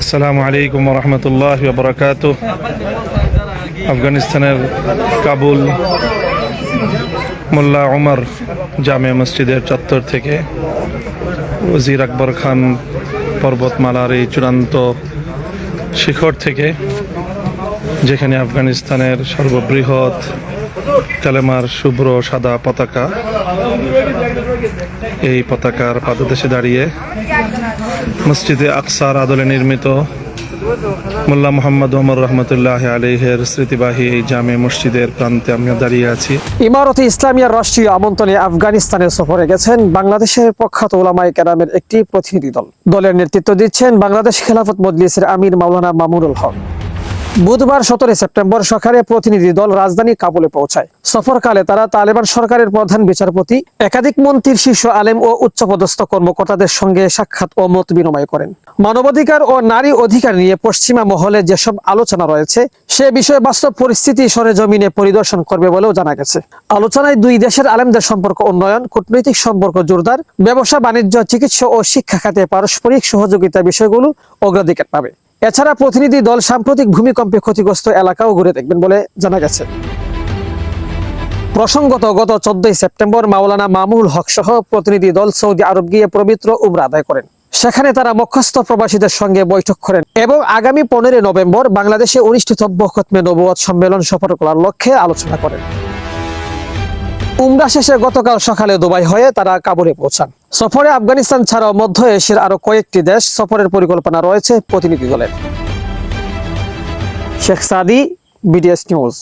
আসসালামু আলাইকুম রহমতুল্লাহ বরকাত। আফগানিস্তানের কাবুল মোল্লা ওমর জামে মসজিদের চত্বর থেকে ওজির আকবর খান পর্বতমালার এই চূড়ান্ত শিখর থেকে, যেখানে আফগানিস্তানের সর্ববৃহৎ কালেমার শুভ্র সাদা পতাকা এই পতাকার পাদদেশে দাঁড়িয়ে মসজিদে আকসার আদলে নির্মিত মোল্লা মোহাম্মদ ওমর রহমতুল্লাহ আলহের স্মৃতিবাহী এই জামে মসজিদের প্রান্তে আমি দাঁড়িয়ে আছি। ইমারতে ইসলামিয়ার রাষ্ট্রীয় আমন্ত্রণে আফগানিস্তানের সফরে গেছেন বাংলাদেশের প্রখ্যাত ওলামাই কেরামের একটি প্রতিনিধি দল। দলের নেতৃত্ব দিচ্ছেন বাংলাদেশ খেলাফত মজলিসের আমির মাওলানা মামুরুল হক। বুধবার সতেরো সেপ্টেম্বর সকালে প্রতিনিধি দল রাজধানী কাবুলে পৌঁছায়। সফরকালে তারা তালেবান সরকারের প্রধান বিচারপতি, একাধিক মন্ত্রীর শীর্ষ আলেম ও উচ্চপদস্থ কর্মকর্তাদের সঙ্গে সাক্ষাৎ ও মত বিনিময় করেন। মানবাধিকার ও নারী অধিকার নিয়ে পশ্চিমা মহলে যেসব আলোচনা রয়েছে, সে বিষয়ে বাস্তব পরিস্থিতি সরেজমিনে পরিদর্শন করবে বলেও জানা গেছে। আলোচনায় দুই দেশের আলেমদের সম্পর্ক উন্নয়ন, কূটনৈতিক সম্পর্ক জোরদার, ব্যবসা, বাণিজ্য, চিকিৎসা ও শিক্ষা খাতে পারস্পরিক সহযোগিতা বিষয়গুলো অগ্রাধিকার পাবে। এছাড়া প্রতিনিধি দল সাম্প্রতিক ভূমিকম্পে ক্ষতিগ্রস্ত এলাকাও ঘুরে দেখবেন বলে জানা গেছে। প্রসঙ্গত, গত চোদ্দই সেপ্টেম্বর মাওলানা মামুল হক সহ প্রতিনিধি দল সৌদি আরব গিয়ে পবিত্র উমরা আদায় করেন। সেখানে তারা মধ্যস্থ প্রবাসীদের সঙ্গে বৈঠক করেন এবং আগামী পনেরোই নভেম্বর বাংলাদেশে অনুষ্ঠিতব্য খতমে নবুয়ত সম্মেলন সফর করার লক্ষ্যে আলোচনা করেন। উমরা শেষে গতকাল সকালে দুবাই হয়ে তারা কাবুলে পৌঁছান। সফরে আফগানিস্তান ছাড়াও মধ্য এশিয়ার আরও কয়েকটি দেশ সফরের পরিকল্পনা রয়েছে প্রতিনিধি দলের। Sheikh Sadi, BDS news.